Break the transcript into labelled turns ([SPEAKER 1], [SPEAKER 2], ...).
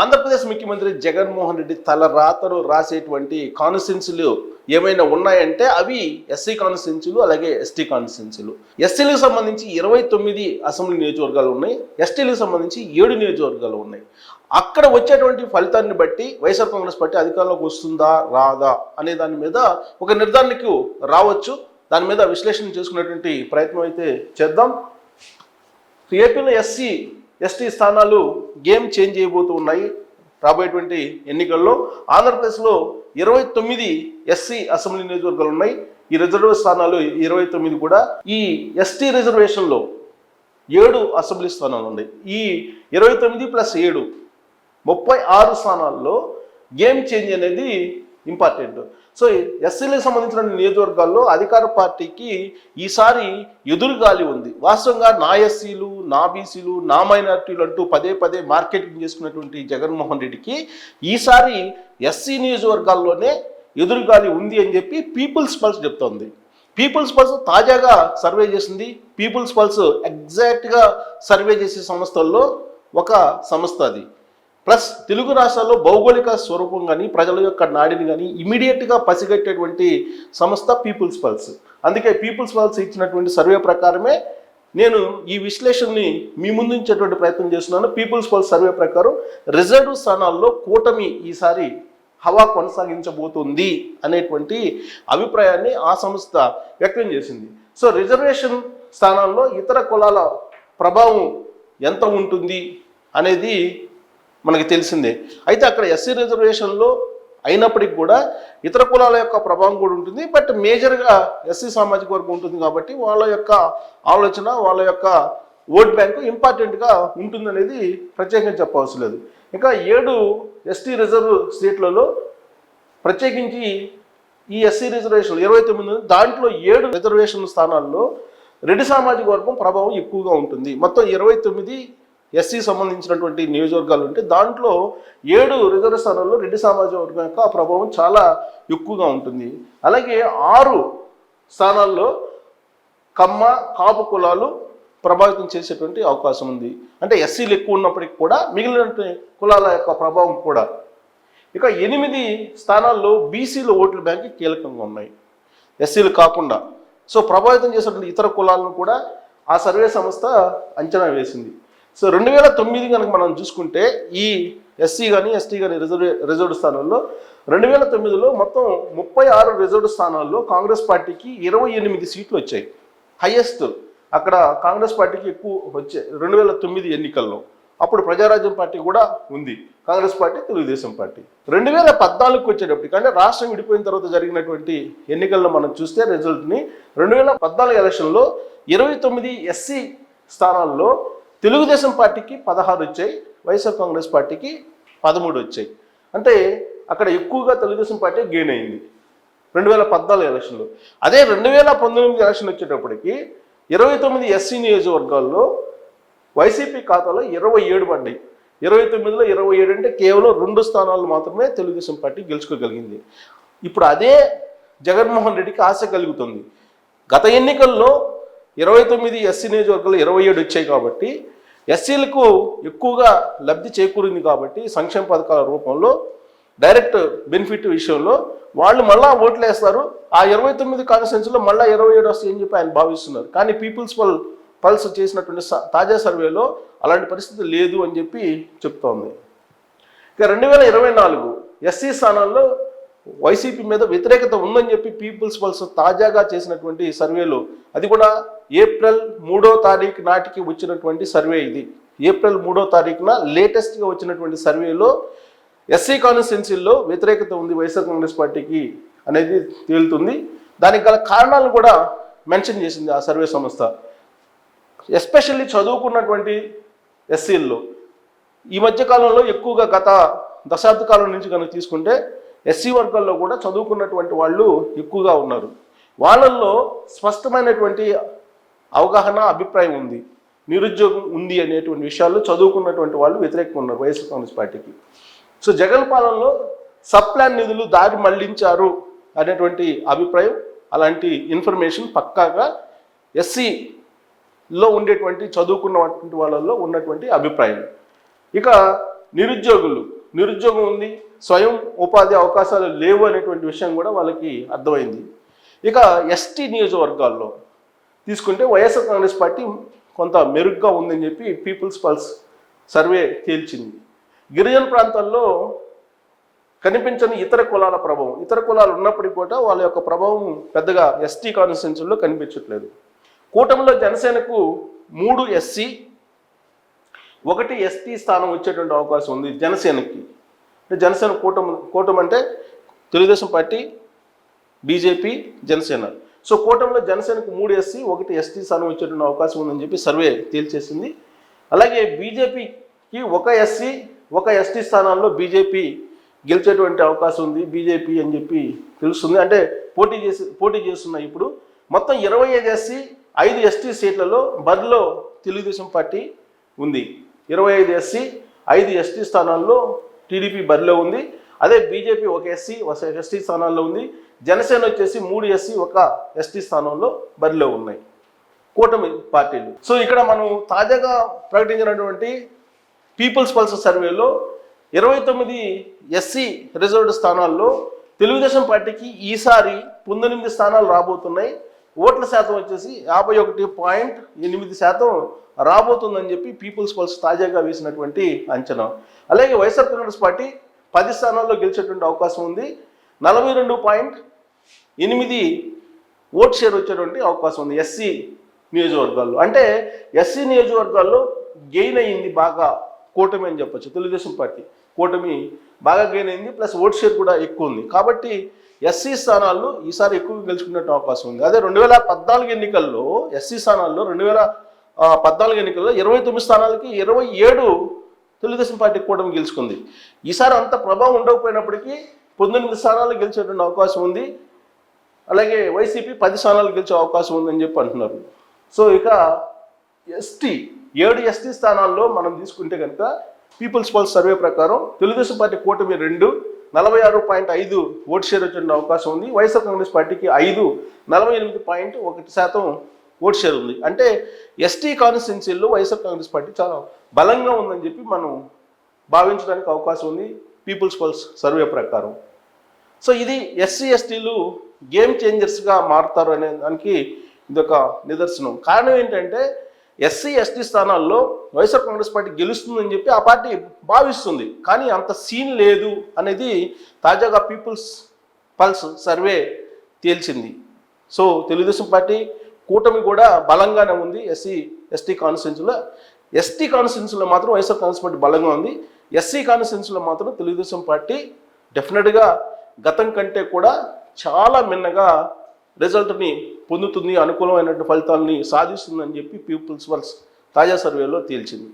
[SPEAKER 1] ఆంధ్రప్రదేశ్ ముఖ్యమంత్రి జగన్మోహన్ రెడ్డి తల రాతలు రాసేటువంటి కాన్స్టిట్యున్సీలు ఏమైనా ఉన్నాయంటే అవి ఎస్సీ కాన్స్టిట్యున్సీలు అలాగే ఎస్టీ కాన్స్టిట్యున్సీలు ఎస్సీలకు సంబంధించి ఇరవై తొమ్మిది అసెంబ్లీ నియోజకవర్గాలు ఉన్నాయి ఎస్టీలకు సంబంధించి ఏడు నియోజకవర్గాలు ఉన్నాయి. అక్కడ వచ్చేటువంటి ఫలితాన్ని బట్టి వైఎస్ఆర్ కాంగ్రెస్ పార్టీ అధికారంలోకి వస్తుందా రాదా అనే దాని మీద ఒక నిర్ధారణకు రావచ్చు. దాని మీద విశ్లేషణ చేసుకునేటువంటి ప్రయత్నం అయితే చేద్దాం. ఏపీలో ఎస్సీ ఎస్టీ స్థానాలు గేమ్ చేంజ్ చేయబోతూ ఉన్నాయి రాబోయేటువంటి ఎన్నికల్లో. ఆంధ్రప్రదేశ్లో ఇరవై తొమ్మిది ఎస్సీ అసెంబ్లీ నియోజకవర్గాలు ఉన్నాయి. ఈ రిజర్వ్ స్థానాలు ఇరవై తొమ్మిది కూడా. ఈ ఎస్టీ రిజర్వేషన్లో ఏడు అసెంబ్లీ స్థానాలు ఉన్నాయి. ఈ ఇరవై తొమ్మిది ప్లస్ ఏడు ముప్పై ఆరు స్థానాల్లో గేమ్ చేంజ్ అనేది ఇంపార్టెంట్. సో ఎస్సీలకు సంబంధించిన నియోజకవర్గాల్లో అధికార పార్టీకి ఈసారి ఎదురుగాలి ఉంది. వాస్తవంగా నా ఎస్సీలు నా బీసీలు నా మైనార్టీలు అంటూ పదే పదే మార్కెటింగ్ చేసుకున్నటువంటి జగన్మోహన్ రెడ్డికి ఈసారి ఎస్సీ నియోజకవర్గాల్లోనే ఎదురుగాలి ఉంది అని చెప్పి పీపుల్స్ పల్స్ చెప్తోంది. పీపుల్స్ పల్స్ తాజాగా సర్వే చేసింది. పీపుల్స్ పల్స్ ఎగ్జాక్ట్గా సర్వే చేసే సంస్థల్లో ఒక సంస్థ అది. ప్లస్ తెలుగు రాష్ట్రాల్లో భౌగోళిక స్వరూపం కానీ ప్రజల యొక్క నాడిని కానీ ఇమీడియట్గా పసిగట్టేటువంటి సంస్థ పీపుల్స్ పల్స్ అందుకే పీపుల్స్ పల్స్ ఇచ్చినటువంటి సర్వే ప్రకారమే నేను ఈ విశ్లేషణని మీ ముందుంచేటువంటి ప్రయత్నం చేస్తున్నాను. పీపుల్స్ పల్స్ సర్వే ప్రకారం రిజర్వ్ స్థానాల్లో కూటమి ఈసారి హవా కొనసాగించబోతుంది అనేటువంటి అభిప్రాయాన్ని ఆ సంస్థ వ్యక్తం చేసింది. సో రిజర్వేషన్ స్థానాల్లో ఇతర కులాల ప్రభావం ఎంత ఉంటుంది అనేది మనకి తెలిసిందే. అయితే అక్కడ ఎస్సీ రిజర్వేషన్లో అయినప్పటికీ కూడా ఇతర కులాల యొక్క ప్రభావం కూడా ఉంటుంది. బట్ మేజర్గా ఎస్సీ సామాజిక వర్గం ఉంటుంది కాబట్టి వాళ్ళ యొక్క ఆలోచన వాళ్ళ యొక్క ఓట్ బ్యాంకు ఇంపార్టెంట్గా ఉంటుందనేది ప్రత్యేకంగా చెప్పవలసిన లేదు. ఇంకా ఏడు ఎస్టీ రిజర్వ్ సీట్లలో ప్రత్యేకించి ఈ ఎస్సీ రిజర్వేషన్ ఇరవై తొమ్మిది దాంట్లో ఏడు రిజర్వేషన్ స్థానాల్లో రెడ్డి సామాజిక వర్గం ప్రభావం ఎక్కువగా ఉంటుంది. మొత్తం ఇరవై తొమ్మిది ఎస్సీ సంబంధించినటువంటి నియోజకవర్గాలు ఉంటే దాంట్లో ఏడు రిజర్వ్ స్థానాల్లో రెడ్డి సామాజిక వర్గం యొక్క ప్రభావం చాలా ఎక్కువగా ఉంటుంది. అలాగే ఆరు స్థానాల్లో కమ్మ కాపు కులాలు ప్రభావితం చేసేటువంటి అవకాశం ఉంది. అంటే ఎస్సీలు ఎక్కువ ఉన్నప్పటికీ కూడా మిగిలిన కులాల యొక్క ప్రభావం కూడా. ఇక ఎనిమిది స్థానాల్లో బీసీల ఓట్ల బ్యాంక్ కీలకంగా ఉన్నాయి. ఎస్సీలు కాకుండా. సో ప్రభావితం చేసినటువంటి ఇతర కులాలను కూడా ఆ సర్వే సంస్థ అంచనా వేసింది. సో రెండు వేల తొమ్మిది కనుక మనం చూసుకుంటే ఈ ఎస్సీ కానీ ఎస్టీ కానీ రిజర్వ్ రిజర్వ్డ్ స్థానాల్లో రెండు వేల తొమ్మిదిలో మొత్తం ముప్పై ఆరు రిజర్వ్డ్ స్థానాల్లో కాంగ్రెస్ పార్టీకి ఇరవై ఎనిమిది సీట్లు వచ్చాయి. హైయెస్ట్ అక్కడ కాంగ్రెస్ పార్టీకి ఎక్కువ వచ్చాయి రెండు వేల తొమ్మిది ఎన్నికల్లో. అప్పుడు ప్రజారాజ్యం పార్టీ కూడా ఉంది. Congress party Telugu Desam party. రెండు వేల పద్నాలుగుకి వచ్చేటప్పటికి అంటే రాష్ట్రం విడిపోయిన తర్వాత జరిగినటువంటి ఎన్నికల్లో మనం చూస్తే రిజల్ట్ని రెండు వేల పద్నాలుగు ఎలక్షన్లో ఇరవై తొమ్మిది ఎస్సీ స్థానాల్లో తెలుగుదేశం పార్టీకి పదహారు వచ్చాయి వైఎస్ఆర్ కాంగ్రెస్ పార్టీకి పదమూడు వచ్చాయి. అంటే అక్కడ ఎక్కువగా తెలుగుదేశం పార్టీ గెయిన్ అయింది. రెండు వేల పద్నాలుగు ఎలక్షన్లో. అదే రెండు వేల పంతొమ్మిది ఎలక్షన్ వచ్చేటప్పటికి ఇరవై తొమ్మిది ఎస్సీ నియోజకవర్గాల్లో వైసీపీ ఖాతాలో ఇరవై ఏడు పడ్డాయి. ఇరవై తొమ్మిదిలో ఇరవై ఏడు అంటే కేవలం రెండు స్థానాలు మాత్రమే తెలుగుదేశం పార్టీ గెలుచుకోగలిగింది. ఇప్పుడు అదే జగన్మోహన్ రెడ్డికి ఆశ కలుగుతుంది. గత ఎన్నికల్లో ఇరవై తొమ్మిది ఎస్సీ నియోజకవర్గాలు ఇరవై ఏడు వచ్చాయి కాబట్టి ఎస్సీలకు ఎక్కువగా లబ్ధి చేకూరింది కాబట్టి సంక్షేమ పథకాల రూపంలో డైరెక్ట్ బెనిఫిట్ విషయంలో వాళ్ళు మళ్ళా ఓట్లు వేస్తారు ఆ ఇరవై తొమ్మిది కాన్స్టిట్యూన్సీలో మళ్ళీ ఇరవై ఏడు వస్తాయని చెప్పి ఆయన భావిస్తున్నారు. కానీ పీపుల్స్ పల్ పల్స్ చేసినటువంటి తాజా సర్వేలో అలాంటి పరిస్థితి లేదు అని చెప్పి చెప్తోంది. ఇక రెండు వేల ఇరవై నాలుగు ఎస్సీ స్థానాల్లో వైసీపీ మీద వ్యతిరేకత ఉందని చెప్పి పీపుల్స్ పల్స్ తాజాగా చేసినటువంటి సర్వేలో అది కూడా ఏప్రిల్ మూడో తారీఖు నాటికి వచ్చినటువంటి సర్వే ఇది. ఏప్రిల్ మూడో తారీఖున లేటెస్ట్గా వచ్చినటువంటి సర్వేలో ఎస్సీ కాన్స్టిట్యున్సీల్లో వ్యతిరేకత ఉంది వైఎస్ఆర్ కాంగ్రెస్ పార్టీకి అనేది తేలుతుంది. దానికి గల కారణాలు కూడా మెన్షన్ చేసింది ఆ సర్వే సంస్థ. ఎస్పెషల్లీ చదువుకున్నటువంటి ఎస్సీల్లో ఈ మధ్య కాలంలో ఎక్కువగా గత దశాబ్ద కాలం నుంచి కనుక తీసుకుంటే ఎస్సీ వర్గాల్లో కూడా చదువుకున్నటువంటి వాళ్ళు ఎక్కువగా ఉన్నారు. వాళ్ళల్లో స్పష్టమైనటువంటి అవగాహన అభిప్రాయం ఉంది. నిరుద్యోగం ఉంది అనేటువంటి విషయాల్లో చదువుకున్నటువంటి వాళ్ళు వ్యతిరేకంగా ఉన్నారు వైఎస్ఆర్ కాంగ్రెస్ పార్టీకి. సో జగన్ పాలనలో సప్లాన్ నిధులు దారి మళ్ళించారు అనేటువంటి అభిప్రాయం అలాంటి ఇన్ఫర్మేషన్ పక్కాగా ఎస్సీలో ఉండేటువంటి చదువుకున్నటువంటి వాళ్ళల్లో ఉన్నటువంటి అభిప్రాయం. ఇక నిరుద్యోగులు నిరుద్యోగం ఉంది స్వయం ఉపాధి అవకాశాలు లేవు అనేటువంటి విషయం కూడా వాళ్ళకి అర్థమైంది. ఇక ఎస్టీ నియోజకవర్గాల్లో తీసుకుంటే వైఎస్ఆర్ కాంగ్రెస్ పార్టీ కొంత మెరుగ్గా ఉందని చెప్పి పీపుల్స్ పల్స్ సర్వే తేల్చింది. గిరిజన ప్రాంతాల్లో కనిపించని ఇతర కులాల ప్రభావం. ఇతర కులాలు ఉన్నప్పటికీ కూడా వాళ్ళ యొక్క ప్రభావం పెద్దగా ఎస్టీ కాన్స్టిట్యున్సీల్లో కనిపించట్లేదు. కూటమిలో జనసేనకు మూడు ఎస్సీ ఒకటి ఎస్టీ స్థానం వచ్చేటువంటి అవకాశం ఉంది జనసేనకి. అంటే జనసేన కూటమి కూటమి అంటే Telugu Desam party BJP Janasena. So కూటమిలో జనసేనకు మూడు ఎస్సీ ఒకటి ఎస్టీ స్థానం వచ్చేటువంటి అవకాశం ఉందని చెప్పి సర్వే తేల్చేసింది. అలాగే బీజేపీకి ఒక ఎస్సీ ఒక ఎస్టీ స్థానాల్లో బీజేపీ గెలిచేటువంటి అవకాశం ఉంది. బీజేపీ అని చెప్పి తెలుస్తుంది. అంటే పోటీ చేసి పోటీ చేస్తున్నాయి ఇప్పుడు మొత్తం ఇరవై ఐదు ఎస్సీ ఐదు ఎస్టీ సీట్లలో బరిలో తెలుగుదేశం పార్టీ ఉంది. ఇరవై ఐదు ఎస్సీ ఐదు ఎస్టీ స్థానాల్లో టీడీపీ బరిలో ఉంది. అదే బీజేపీ ఒక ఎస్సీ ఒక ఎస్టీ స్థానాల్లో ఉంది. జనసేన వచ్చేసి మూడు ఎస్సీ ఒక ఎస్టీ స్థానంలో బరిలో ఉన్నాయి. కూటమి పార్టీలు. సో ఇక్కడ మనం తాజాగా ప్రకటించినటువంటి పీపుల్స్ పల్స్ సర్వేలో ఇరవై తొమ్మిది ఎస్సీ రిజర్వ్డ్ స్థానాల్లో తెలుగుదేశం పార్టీకి ఈసారి పంతొమ్మిది స్థానాలు రాబోతున్నాయి. ఓట్ల శాతం వచ్చేసి యాభై ఒకటి పాయింట్ ఎనిమిది శాతం రాబోతుందని చెప్పి పీపుల్స్ పల్స్ తాజాగా వేసినటువంటి అంచనా. అలాగే వైఎస్ఆర్ కాంగ్రెస్ పార్టీ పది స్థానాల్లో గెలిచేటువంటి అవకాశం ఉంది. నలభై రెండు పాయింట్ ఎనిమిది ఓట్ షేర్ వచ్చేటువంటి అవకాశం ఉంది ఎస్సీ నియోజకవర్గాల్లో. అంటే ఎస్సీ నియోజకవర్గాల్లో గెయిన్ అయ్యింది బాగా కూటమి అని చెప్పొచ్చు. తెలుగుదేశం పార్టీ కూటమి బాగా గెయిన్ అయింది ప్లస్ ఓట్ షేర్ కూడా ఎక్కువ ఉంది. కాబట్టి ఎస్సీ స్థానాల్లో ఈసారి ఎక్కువ గెలుచుకునే అవకాశం ఉంది. అదే రెండు వేల పద్నాలుగు ఎన్నికల్లో ఎస్సీ స్థానాల్లో రెండు వేల పద్నాలుగు ఎన్నికల్లో ఇరవై తొమ్మిది స్థానాలకి ఇరవై ఏడు తెలుగుదేశం పార్టీ కూటమి గెలుచుకుంది. ఈసారి అంత ప్రభావం ఉండకపోయినప్పటికీ పంతొమ్మిది స్థానాలు గెలిచేటువంటి అవకాశం ఉంది. అలాగే వైసీపీ పది స్థానాలు గెలిచే అవకాశం ఉందని చెప్పి అంటున్నారు. సో ఇక ఎస్టీ ఏడు ఎస్టీ స్థానాల్లో మనం తీసుకుంటే కనుక పీపుల్స్ పల్స్ సర్వే ప్రకారం తెలుగుదేశం పార్టీ కూటమి రెండు నలభై ఆరు పాయింట్ ఐదు ఓట్ షేర్ వచ్చే అవకాశం ఉంది. వైఎస్ఆర్ కాంగ్రెస్ పార్టీకి ఐదు నలభై ఎనిమిది పాయింట్ ఒకటి శాతం ఓట్ షేర్ ఉంది. అంటే ఎస్టీ కాన్స్టిట్యున్సీల్లో వైఎస్ఆర్ కాంగ్రెస్ పార్టీ చాలా బలంగా ఉందని చెప్పి మనం భావించడానికి అవకాశం ఉంది పీపుల్స్ పల్స్ సర్వే ప్రకారం. సో ఇది ఎస్సీ ఎస్టీలు గేమ్ చేంజర్స్గా మారుతారు అనే దానికి ఇదొక నిదర్శనం. కారణం ఏంటంటే ఎస్సీ ఎస్టీ స్థానాల్లో వైఎస్ఆర్ కాంగ్రెస్ పార్టీ గెలుస్తుందని చెప్పి ఆ పార్టీ భావిస్తుంది. కానీ అంత సీన్ లేదు అనేది తాజాగా పీపుల్స్ పల్స్ సర్వే తేల్చింది. సో తెలుగుదేశం పార్టీ కూటమి కూడా బలంగానే ఉంది. ఎస్సీ ఎస్టీ కాన్స్టిట్యున్సీలో ఎస్టీ కాన్స్టిట్యున్సీలో మాత్రం వైఎస్ఆర్ కాంగ్రెస్ పార్టీ బలంగా ఉంది. ఎస్సీ కాన్స్టిట్యున్సీలో మాత్రం తెలుగుదేశం పార్టీ డెఫినెట్గా గతం కంటే కూడా చాలా మిన్నగా రిజల్ట్ని పొందుతుంది అనుకూలమైనటువంటి ఫలితాలని సాధిస్తుందని చెప్పి పీపుల్స్ వర్క్స్ తాజా సర్వేలో తేల్చింది.